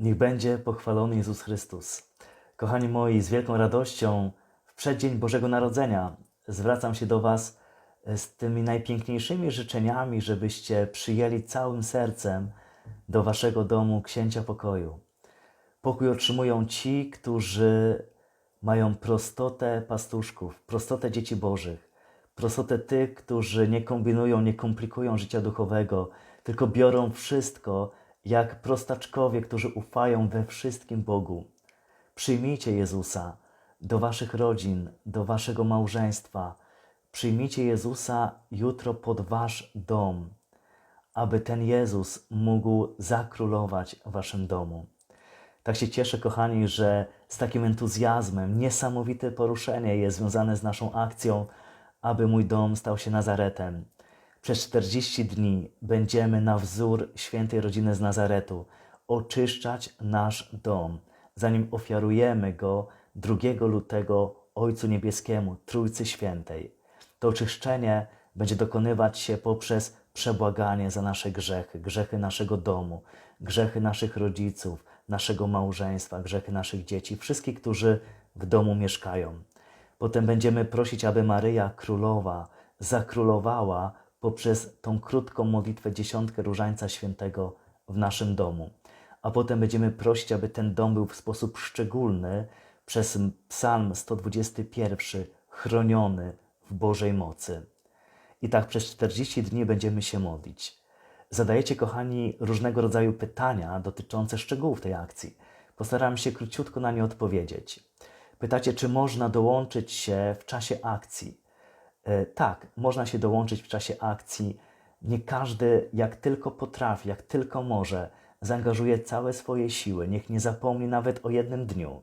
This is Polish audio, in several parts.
Niech będzie pochwalony Jezus Chrystus. Kochani moi, z wielką radością w przeddzień Bożego Narodzenia zwracam się do Was z tymi najpiękniejszymi życzeniami, żebyście przyjęli całym sercem do Waszego domu księcia pokoju. Pokój otrzymują ci, którzy mają prostotę pastuszków, prostotę dzieci Bożych, prostotę tych, którzy nie kombinują, nie komplikują życia duchowego, tylko biorą wszystko jak prostaczkowie, którzy ufają we wszystkim Bogu. Przyjmijcie Jezusa do waszych rodzin, do waszego małżeństwa. Przyjmijcie Jezusa jutro pod wasz dom, aby ten Jezus mógł zakrólować w waszym domu. Tak się cieszę, kochani, że z takim entuzjazmem, niesamowite poruszenie jest związane z naszą akcją, aby mój dom stał się Nazaretem. Przez 40 dni będziemy na wzór świętej rodziny z Nazaretu oczyszczać nasz dom, zanim ofiarujemy go 2 lutego Ojcu Niebieskiemu, Trójcy Świętej. To oczyszczenie będzie dokonywać się poprzez przebłaganie za nasze grzechy, grzechy naszego domu, grzechy naszych rodziców, naszego małżeństwa, grzechy naszych dzieci, wszystkich, którzy w domu mieszkają. Potem będziemy prosić, aby Maryja Królowa zakrólowała poprzez tą krótką modlitwę dziesiątkę Różańca Świętego w naszym domu. A potem będziemy prosić, aby ten dom był w sposób szczególny przez Psalm 121 chroniony w Bożej mocy. I tak przez 40 dni będziemy się modlić. Zadajecie, kochani, różnego rodzaju pytania dotyczące szczegółów tej akcji. Postaram się króciutko na nie odpowiedzieć. Pytacie, czy można dołączyć się w czasie akcji? E, tak, można się dołączyć w czasie akcji. Nie każdy, jak tylko potrafi, jak tylko może, zaangażuje całe swoje siły. Niech nie zapomni nawet o jednym dniu.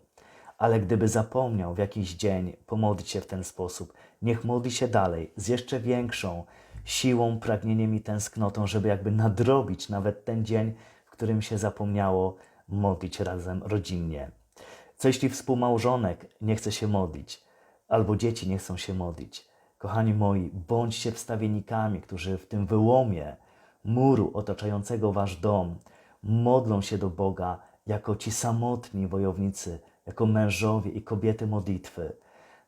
Ale gdyby zapomniał w jakiś dzień pomodlić się w ten sposób, niech modli się dalej z jeszcze większą siłą, pragnieniem i tęsknotą, żeby jakby nadrobić nawet ten dzień, w którym się zapomniało modlić razem rodzinnie. Co jeśli współmałżonek nie chce się modlić, albo dzieci nie chcą się modlić? Kochani moi, bądźcie wstawiennikami, którzy w tym wyłomie muru otaczającego wasz dom modlą się do Boga jako ci samotni wojownicy, jako mężowie i kobiety modlitwy.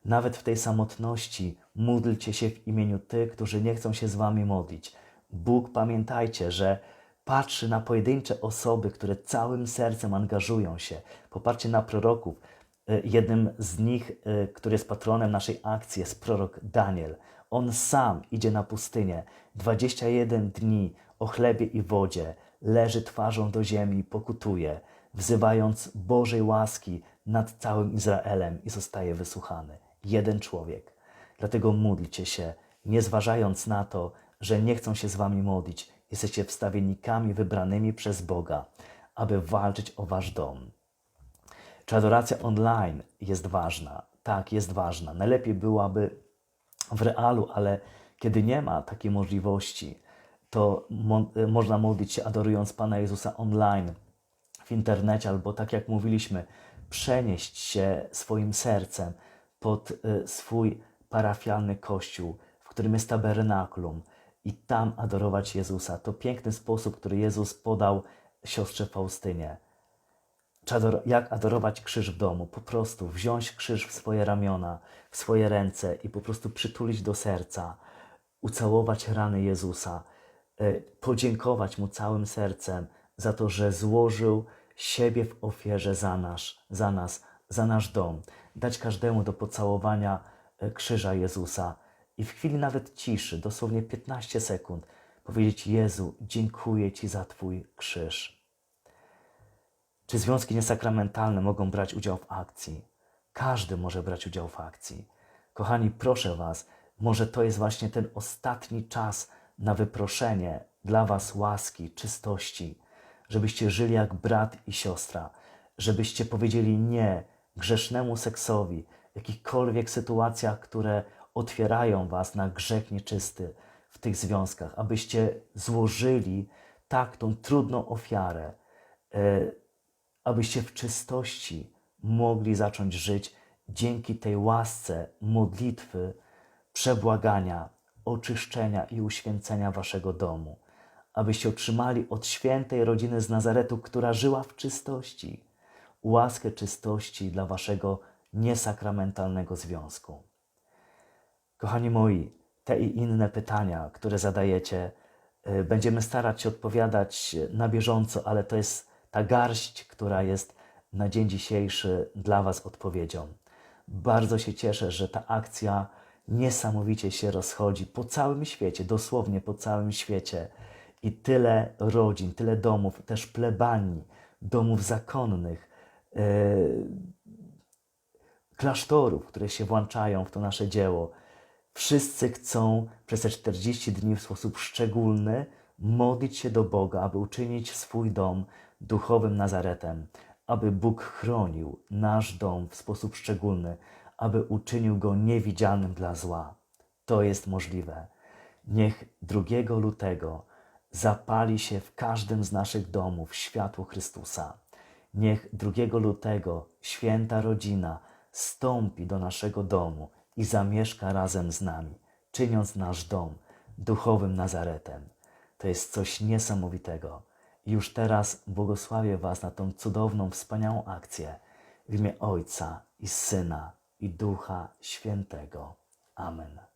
Nawet w tej samotności módlcie się w imieniu tych, którzy nie chcą się z wami modlić. Bóg, pamiętajcie, że patrzy na pojedyncze osoby, które całym sercem angażują się. Popatrzcie na proroków. E, jednym z nich, e, który jest patronem naszej akcji, jest prorok Daniel. On sam idzie na pustynię. 21 dni o chlebie i wodzie, leży twarzą do ziemi pokutuje, wzywając Bożej łaski nad całym Izraelem i zostaje wysłuchany. Jeden człowiek. Dlatego módlcie się, nie zważając na to, że nie chcą się z wami modlić. Jesteście wstawiennikami wybranymi przez Boga, aby walczyć o wasz dom. Czy adoracja online jest ważna? Tak, jest ważna. Najlepiej byłaby w realu, ale kiedy nie ma takiej możliwości, to mo można modlić się adorując Pana Jezusa online, w internecie, albo tak jak mówiliśmy, przenieść się swoim sercem pod y, swój parafialny kościół, w którym jest tabernakulum i tam adorować Jezusa. To piękny sposób, który Jezus podał siostrze Faustynie. Jak adorować krzyż w domu? Po prostu wziąć krzyż w swoje ramiona, w swoje ręce i po prostu przytulić do serca, ucałować rany Jezusa, y, podziękować Mu całym sercem za to, że złożył siebie w ofierze za nas, za nas, za nasz dom. Dać każdemu do pocałowania e, krzyża Jezusa i w chwili nawet ciszy, dosłownie 15 sekund, powiedzieć: Jezu, dziękuję Ci za Twój krzyż. Czy związki niesakramentalne mogą brać udział w akcji? Każdy może brać udział w akcji. Kochani, proszę Was, może to jest właśnie ten ostatni czas na wyproszenie dla Was łaski, czystości żebyście żyli jak brat i siostra, żebyście powiedzieli nie grzesznemu seksowi, jakichkolwiek sytuacjach, które otwierają was na grzech nieczysty w tych związkach, abyście złożyli tak tą trudną ofiarę, e, abyście w czystości mogli zacząć żyć dzięki tej łasce modlitwy, przebłagania, oczyszczenia i uświęcenia waszego domu abyście otrzymali od świętej rodziny z Nazaretu, która żyła w czystości, łaskę czystości dla waszego niesakramentalnego związku. Kochani moi, te i inne pytania, które zadajecie, y, będziemy starać się odpowiadać na bieżąco, ale to jest ta garść, która jest na dzień dzisiejszy dla Was odpowiedzią. Bardzo się cieszę, że ta akcja niesamowicie się rozchodzi po całym świecie, dosłownie po całym świecie. I tyle rodzin, tyle domów, też plebanii, domów zakonnych, yy, klasztorów, które się włączają w to nasze dzieło. Wszyscy chcą przez te 40 dni w sposób szczególny modlić się do Boga, aby uczynić swój dom duchowym Nazaretem, aby Bóg chronił nasz dom w sposób szczególny, aby uczynił go niewidzialnym dla zła. To jest możliwe. Niech 2 lutego zapali się w każdym z naszych domów światło Chrystusa. Niech 2 lutego święta rodzina stąpi do naszego domu i zamieszka razem z nami, czyniąc nasz dom duchowym Nazaretem. To jest coś niesamowitego. Już teraz błogosławię Was na tą cudowną, wspaniałą akcję w imię Ojca i Syna i Ducha Świętego. Amen.